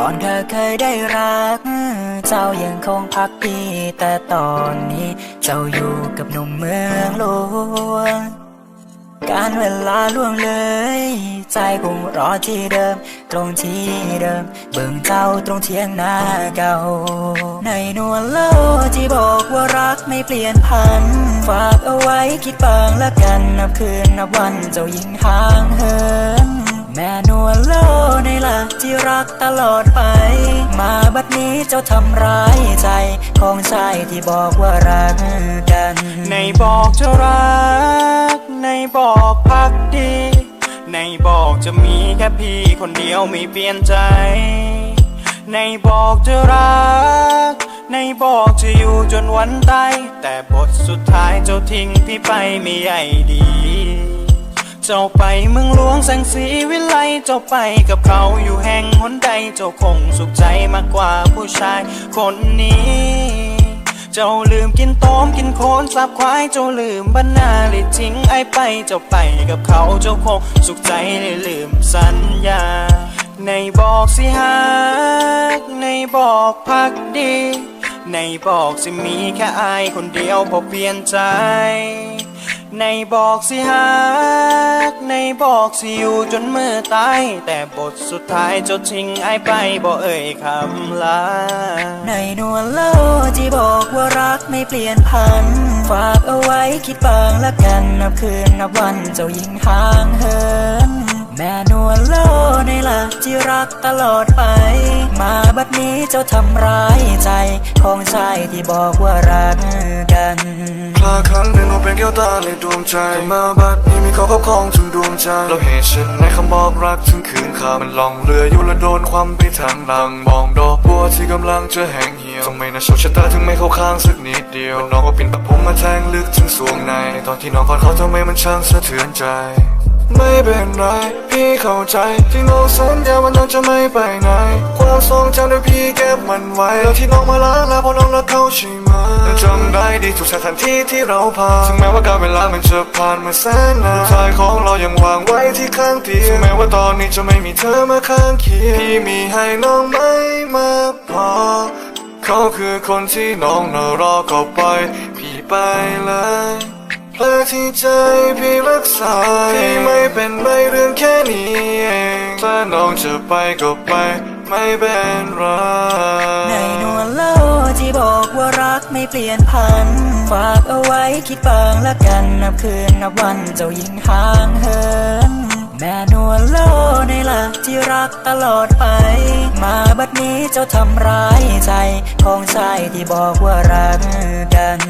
ก่อนเธอเคยได้รัก เจ้ายังคงพักดีแต่ตอนนี้ เจ้าอยู่กับหนุ่มเมืองหลวง การเวลาล่วงเลย ใจคงรอที่เดิม ตรงที่เดิม เบิ่งเจ้าตรงเทียงหน้าเก่า ในนวลเล่าที่บอกว่ารักไม่เปลี่ยนพัน ฝากเอาไว้คิดบางละกันนับคืนนับวันเจ้ายิ่งห่างเหิน แม่นวลเล่าในหลักที่รักตลอดไป มาบัดนี้เจ้าทำร้ายใจ ของชายที่บอกว่ารักกัน ในบอกจะรัก ในบอกพักดี ในบอกจะมีแค่พี่คนเดียวไม่เปลี่ยนใจ ในบอกจะรัก ในบอกจะอยู่จนวันตายแต่บทสุดท้ายเจ้าทิ้งพี่ไปไม่ใหญ่ดี เจ้าไปเมืองหลวงแสงสีวิไลเจ้าไปกับเขาอยู่แห่งหนใดเจ้าคงสุขใจมากกว่าผู้ชายคนนี้ เจ้าลืมกินต้มกินโคนสับควายเจ้าลืมบรรณาเลยทิ้งไอไปเจ้าไปกับเขาเจ้าคงสุขใจเลยลืมสัญญา ในบอกสิฮักในบอกพักดี ในบอกสิมีแค่อายคนเดียวพอเปลี่ยนใจ ในบอกสิฮักในบอกสิอยู่จนมือตาย แต่บทสุดท้ายจดทิ้งไอ้ไปบ่เอ่ยคำลา ในนวลเล่าที่บอกว่ารักไม่เปลี่ยนพัน ฝากเอาไว้คิดบางละกันนับคืนนับวันเจ้ายิ่งห่างเหิน แม่นวลเล่าในหลักที่รักตลอดไป มาบัดนี้เจ้าทำร้ายใจของชายที่บอกว่ารักกันคลาครั้งหนึ่งเราเป็นแก้วตาในดวงใจมาบัดนี้มีเขาครอบครองถึงดวงใจเราเหตุฉันในคำบอกรักถึงคืนคามันล่องเรืออยู่และโดนความไปทางหลังมองดอกบัวที่กำลังจะแห้งเหี่ยวทำไมนะโชคชะตาถึงไม่เข้าข้างสักนิดเดียวน้องก็ปินแบบผมมาแทงลึกถึงสวงในตอนที่น้องกอดเขาทำไมมันช่างสะเทือนใจ ไม่เป็นไร พี่เข้าใจ ที่น้องสัญญาว่าน้องจะไม่ไปไหน ความทรงจำเดี๋ยพี่เก็บมันไว้ แล้วที่น้องมาล้างแล้วพราะน้องรักเขาใช่ไหมจำได้ดีทุกสถานที่ที่เราผ่านถึงแม้ว่าการเวลามันจะผ่านมาแสนนานใจของเรายังวางไว้ที่ข้างเตียงถึงแม้ว่าตอนนี้จะไม่มีเธอมาข้างเคียงพี่มีให้น้องไม่มากพอเขาคือคนที่น้องน่ารอก็ปพี่ไปเลย แผลที่ใจพี่รักษาพี่ไม่เป็นไรเรื่องแค่นี้เองถ้าน้องจะไปก็ไป ไม่เป็นไรในนวลเล่าที่บอกว่ารักไม่เปลี่ยนพัน ฝากเอาไว้คิดบางละกันนับคืนนับวันเจ้ายิ่งห่างเหินแม่นวลเล่าในหลักที่รักตลอดไป มาบัดนี้เจ้าทำร้ายใจ ของชายที่บอกว่ารักกัน